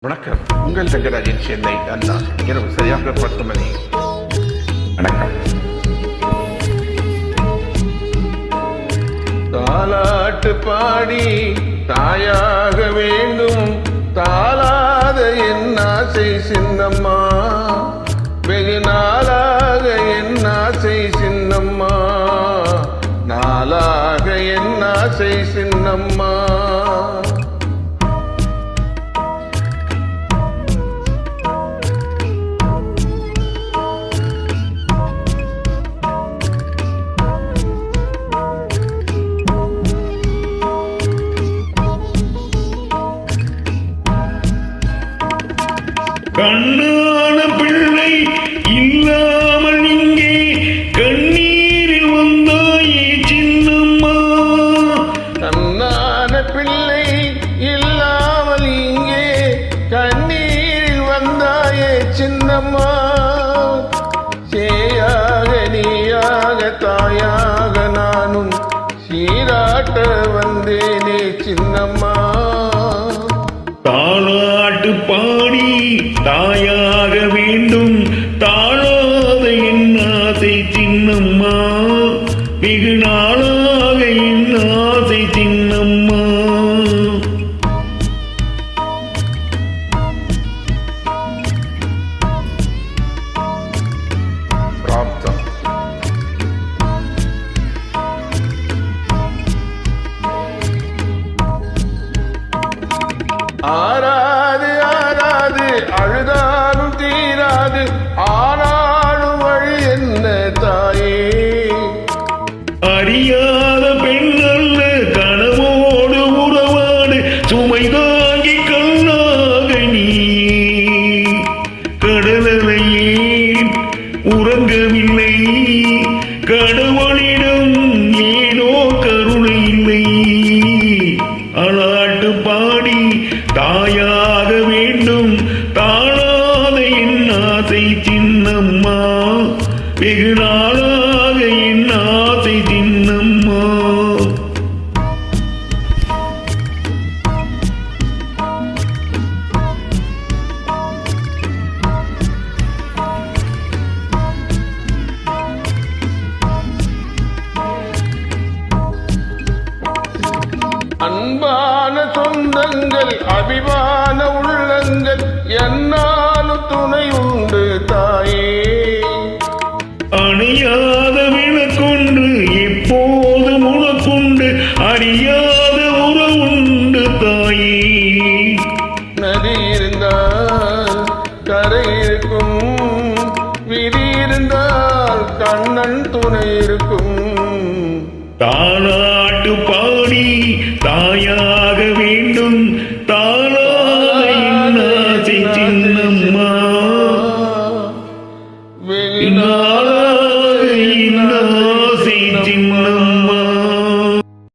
வணக்கம். உங்கள் தங்கராஜின் சென்னை அண்ணா. இரவு சரியாக பத்து மணி வணக்கம். தாலாட்டு பாடி தாயாக வேண்டும். தாளாத என் ஆசை சின்னம்மா. வெகு நாளாக என் ஆசை சின்னம்மா. நாளாக என் ஆசை சின்னம்மா. கண்ணான பிள்ளை இல்லாமல் இங்கே கண்ணீரில் வந்தாயே சின்னம்மா. கண்ணான பிள்ளை இல்லாமல் இங்கே கண்ணீரில் வந்தாயே சின்னம்மா. சேயாக நீயாக தாயாக நானும் சீராட்ட வந்தேனே சின்னம்மா. தாளாட்டு பாடி தாயாக வேண்டும். தாழாத என் ஆசை சின்னம்மா வெகு நாளா ஆறாது ஆறாது அழுதாலும் தீராது. வெகு நாளாக என் ஆசை சின்னம்மா அன்பான சொந்தங்கள் அபிமான உள்ளங்கள் என்ன கண்ணன் துணை இருக்கும் தானாட்டு பாடி தாயாக வேண்டும். தானாசை சின்னம்மா.